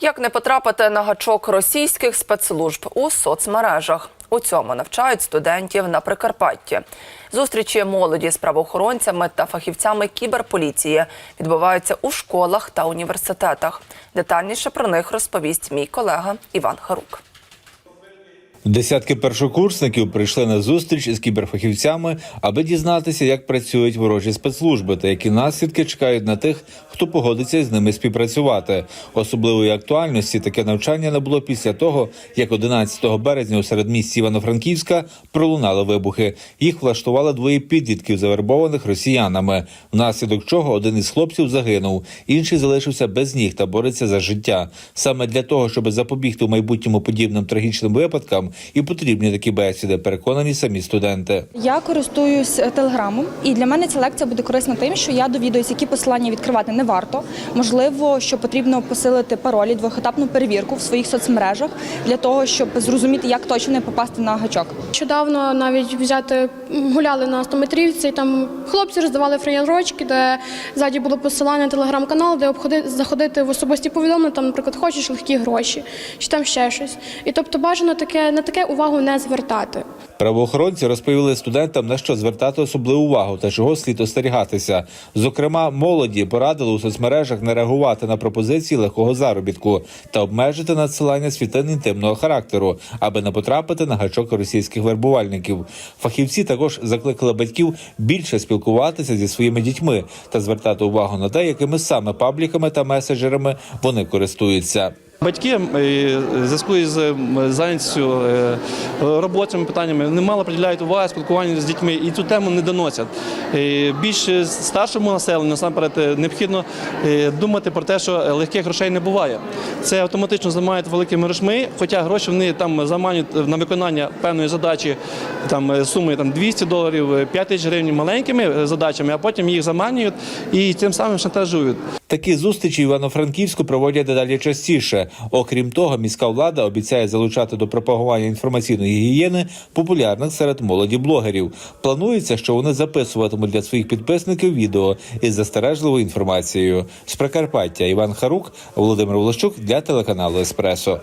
Як не потрапити на гачок російських спецслужб у соцмережах? У цьому навчають студентів на Прикарпатті. Зустрічі молоді з правоохоронцями та фахівцями кіберполіції відбуваються у школах та університетах. Детальніше про них розповість мій колега Іван Харук. Десятки першокурсників прийшли на зустріч із кіберфахівцями, аби дізнатися, як працюють ворожі спецслужби та які наслідки чекають на тих, хто погодиться з ними співпрацювати. Особливої актуальності таке навчання не було після того, як 11 березня у середмісті Івано-Франківська пролунали вибухи. Їх влаштували двоє підлітків, завербованих росіянами, внаслідок чого один із хлопців загинув, інший залишився без ніг та бореться за життя. Саме для того, щоб запобігти у майбутньому подібним трагічним випадкам, і потрібні такі бесіди, переконані самі студенти. Я користуюсь е, телеграмом, і для мене ця лекція буде корисна тим, що я довідуюсь, які посилання відкривати не варто. Можливо, що потрібно посилити паролі, двохетапну перевірку в своїх соцмережах для того, щоб зрозуміти, як точно не попасти на гачок. Нещодавно навіть взяти гуляли на 100 метрівці, і там хлопці роздавали фреєрочки, де ззаді було посилання на телеграм-канал, де обходити, заходити в особисті повідомлення, там, наприклад, хочеш легкі гроші, чи там ще щось. І тобто бажано таке на таке увагу не звертати. Правоохоронці розповіли студентам на що звертати особливу увагу та чого слід остерігатися. Зокрема, молоді порадили у соцмережах не реагувати на пропозиції легкого заробітку та обмежити надсилання світлин інтимного характеру, аби не потрапити на гачок російських вербувальників. Фахівці також закликали батьків більше спілкуватися зі своїми дітьми та звертати увагу на те, якими саме пабліками та меседжерами вони користуються. Батьки в зв'язку із е, зайнятістю е, робочими питаннями немало приділяють уваги спілкуванню з дітьми і цю тему не доносять. Більш старшому населенню насамперед е, необхідно е, думати про те, що легких грошей не буває. Це автоматично займають великими грошми, хоча гроші вони там заманюють на виконання певної задачі там суми там 200 доларів, е, 5 тисяч гривень маленькими задачами, а потім їх заманюють і тим самим шантажують. Такі зустрічі Івано-Франківську проводять дедалі частіше. Окрім того, міська влада обіцяє залучати до пропагування інформаційної гігієни популярних серед молоді блогерів. Планується, що вони записуватимуть для своїх підписників відео із застережливою інформацією. З Прикарпаття Іван Харук, Володимир Волощук для телеканалу Еспресо.